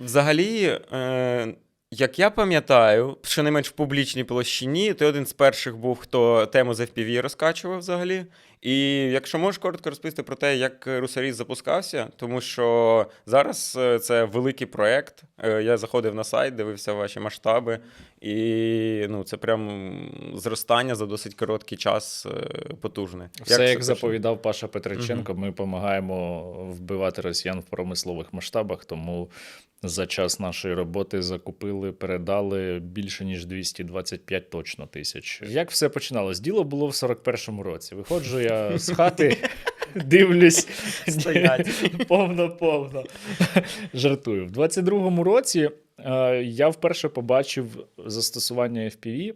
Взагалі, е, як я пам'ятаю, що не менш в публічній площині, ти один з перших був, хто тему з FPV розкачував взагалі. І якщо можеш коротко розповісти про те, як Русаріс запускався, тому що зараз е, це великий проект. Е, Я заходив на сайт, дивився ваші масштаби, і ну, це прям зростання за досить короткий час е, потужне. Все, як, пішло? заповідав Паша Петриченко, ми допомагаємо вбивати росіян в промислових масштабах, тому за час нашої роботи закупили, передали більше ніж 225 точно тисяч. Як все починалось? Діло було в 41-му році. Виходжу я з хати, дивлюсь, повно-повно. Жартую. В 22-му році е, я вперше побачив застосування FPV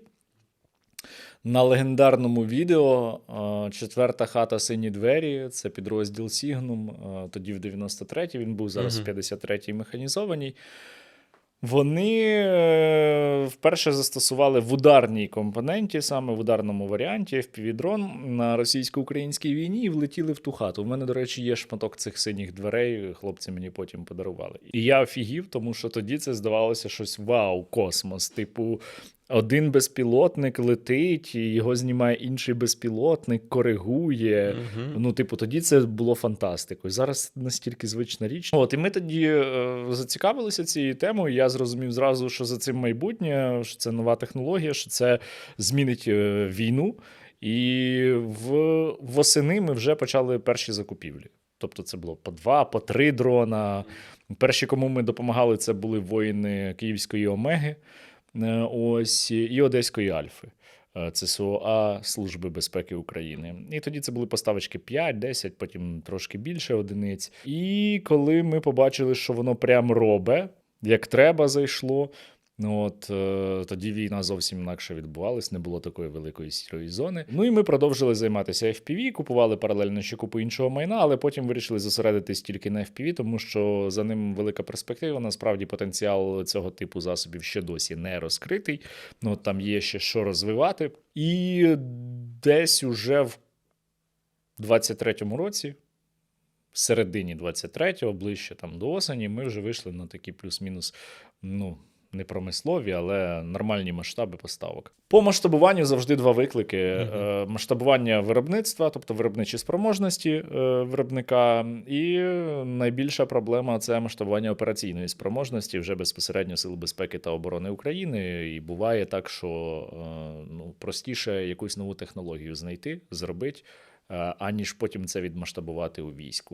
на легендарному відео е, Четверта хата сині двері. Це підрозділ Сігнум. е, Тоді в 93-й він був зараз в 53-й механізованій. Вони е, вперше застосували в ударній компоненті, саме в ударному варіанті FPV-дрон на російсько-українській війні і влетіли в ту хату. У мене, до речі, є шматок цих синіх дверей. Хлопці мені потім подарували. І я офігів, тому що тоді це здавалося щось вау, космос. Типу, один безпілотник летить, і його знімає інший безпілотник, коригує. Мгм. Ну, типу, тоді це було фантастикою. Зараз настільки звична річ. От і ми тоді е, зацікавилися цією темою. Я зрозумів зразу, що за цим майбутнє, що це нова технологія, що це змінить е, війну. І в восени ми вже почали перші закупівлі. Тобто, це було по два, по три дрона. Перші, кому ми допомагали, це були воїни Київської Омеги, ось і Одеської Альфи. Е, ЦСОА Служби безпеки України. І тоді це були поставочки 5, 10, потім трошки більше одиниць. І коли ми побачили, що воно прям робе, як треба зайшло. Ну от е, тоді війна зовсім інакше відбувалась, не було такої великої сірої зони. Ну і ми продовжили займатися FPV, купували паралельно ще купу іншого майна, але потім вирішили зосередитись тільки на FPV, тому що за ним велика перспектива. Насправді потенціал цього типу засобів ще досі не розкритий. Ну там є ще що розвивати. І десь уже в 23-му році, в середині 23-го, ближче там до осені, ми вже вийшли на такі плюс-мінус, ну. Не промислові, але нормальні масштаби поставок. По масштабуванню завжди два виклики. Е, масштабування виробництва, тобто виробничі спроможності е, виробника, і найбільша проблема це масштабування операційної спроможності вже безпосередньо Сил безпеки та оборони України. І буває так, що е, ну, простіше якусь нову технологію знайти, зробити, аніж потім це відмасштабувати у війську.